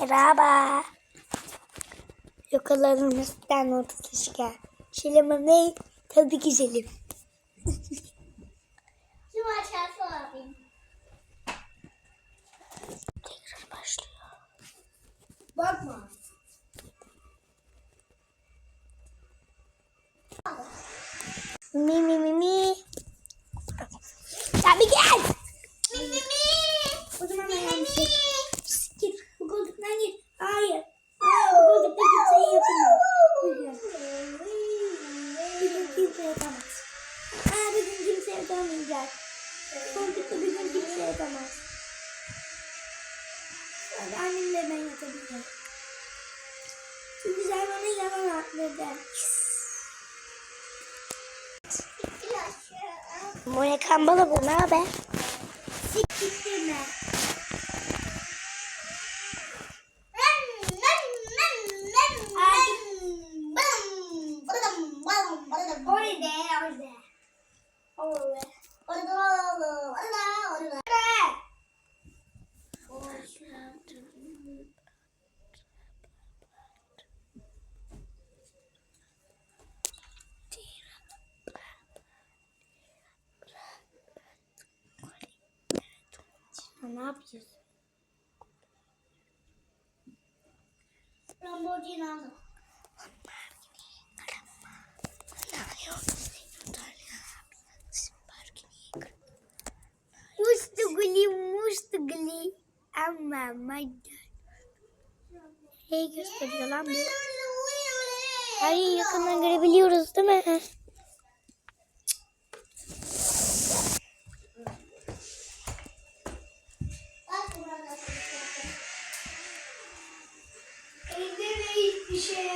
Merhaba. Lokalarımızdan ortaya Şilememeyi tadı güzelim. Şu aşağısı alayım. Tekrar başlıyor. Bakma. Mi mi mi mi. Ya bir gel. Mi mi mi. O zaman Mi mi Bugün kimse yapamaz. Aa bugün kimse yapamayacak. Koltukta bugün kimse yapamaz. Hadi annemle ben yatabilirim. Çünkü sen bana yalan atladın. Moya Kambala bu ne haber? Ne yapıyorsun? Lamborghini aldım. Ama madde. Neyi gösteriyor lan bu? Yeri yakından görebiliyoruz değil mi? Elde hiçbir şey.